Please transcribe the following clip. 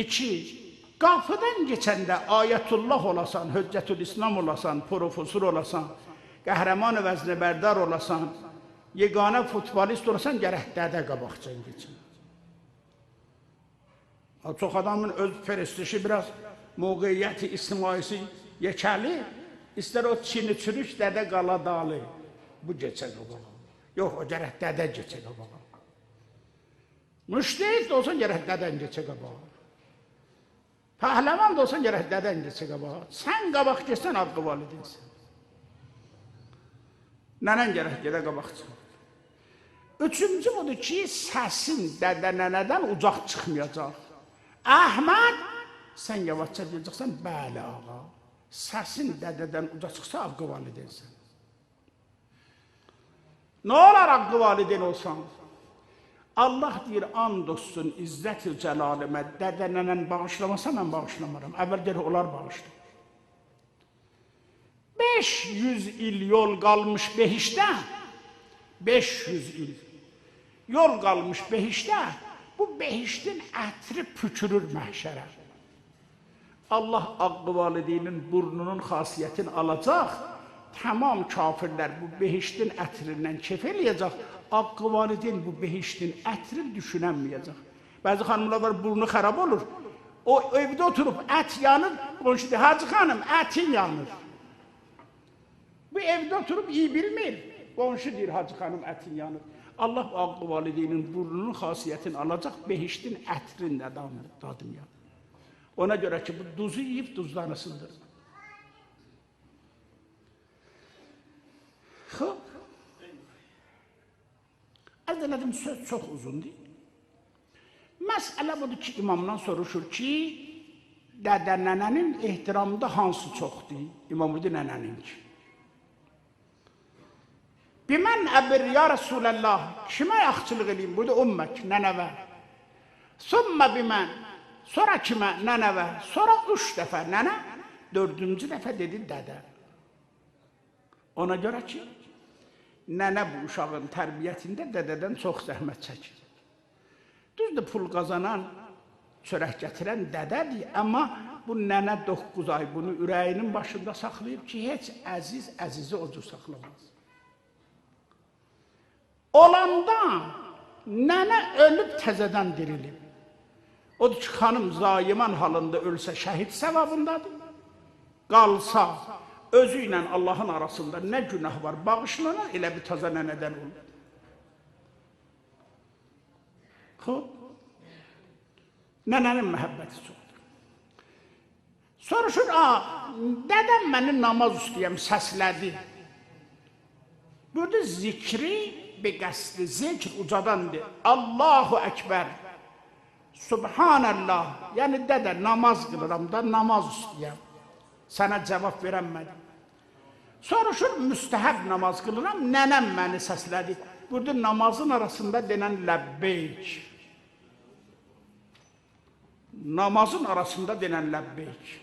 İki, qapıdan keçəndə ayətullah olasan, höccətül İslam olasan, profesor olasan, qəhrəman vəzni bərdar olasan, yeganə futbolist olasan, gərək dədə qabaqcan keçin. Ha, Çox adamın öz prestiji biraz mövqeyyəti, ictimaisi yekəli, istər o Çini çürük dədə qala dalı. Bu keçə qabağa. Yox, o gərək dədə keçə qabağa. Müştehid də olsa gərək dədən keçə qabağa. Pəhləvan da olsa gərək dədən keçə qabağa. Sən qabaq keçsən haqqı validinsən. Nənən gərək gedə qabaqçı. Üçüncü budur ki, səsin dədə nənədən uzaq çıxmayacaq. Əhməd, sən yavaşça deyəcəksən, bəli ağa. Səsin dədədən uzaq çıxsa haqqı validinsən. Nə olar haqqı validin olsan? Allah deyir, and olsun, izzət-i cəlalimə, dədə nənən bağışlamasa mən bağışlamaram. Əvvəl deyir, onlar bağışlar. 500 il yol qalmış behişdə, 500 il yol qalmış behişdə, bu behiştin ətri pükürür məhşərə. Allah haqqı valideynin burnunun xasiyyətini alacaq, tamam kafirlər bu behiştin ətrindən kef eləyəcək, haqqı valideyn bu behiştin ətrini düşünənməyəcək. Bəzi xanımlar var, burnu xarab olur. O evdə oturub ət yanır, qonşu deyir, Hacı xanım, ətin yanır. Bu evdə oturub iyi bilmir. Qonşu deyir, Hacı xanım, ətin yanır. Allah haqqı valideynin burnunun xasiyyətini alacaq, behiştin ətrini də dadmıyor. Ona görə ki, bu duzu yiyib duzlanısındır. Əldə elədim, söz çox uzundur. Məsələ budur ki, imamdan soruşur ki, dədə nənənin ehtiramında hansı çoxdur? İmam dedi, nənəninki. Bimən əbir, ya Rasulallah, kimə yaxçılıq edeyim? Burada ümmət, nənəvə. Sümmə bimən, sonra kimə? Nənəvə. Sonra üç dəfə nənə, dördüncü dəfə dedi dədə. Ona görə ki, nənə bu uşağın tərbiyyətində dədədən çox zəhmət çəkir. Düzdür, pul qazanan, çörək gətirən dədədir, amma bu nənə 9 ay bunu ürəyinin başında saxlayıb ki, heç əziz əzizi o cür saxlamaz. Olanda nənə ölüb təzədən dirilib. Odur ki, xanım zayiman halında ölsə şəhid səvabındadır. Qalsa özü ilə Allahın arasında nə günah var bağışlanar, elə bir təzə nənədən olur. Xoş. Nənənin məhəbbəti çoxdur. Soruşur, a, dədəm məni namaz üstəyəm səslədi. Burada zikri bir qəsdi zikr ucadandır. Allahu Ekber. Subhanallah. Yəni dədə namaz qılıram da namaz istəyəm. Sənə cavab verəmədim. Soruşur müstəhəb namaz qılıram. Nənəm məni səslədi. Burada namazın arasında denən ləbbeyk. Namazın arasında denən ləbbeyk.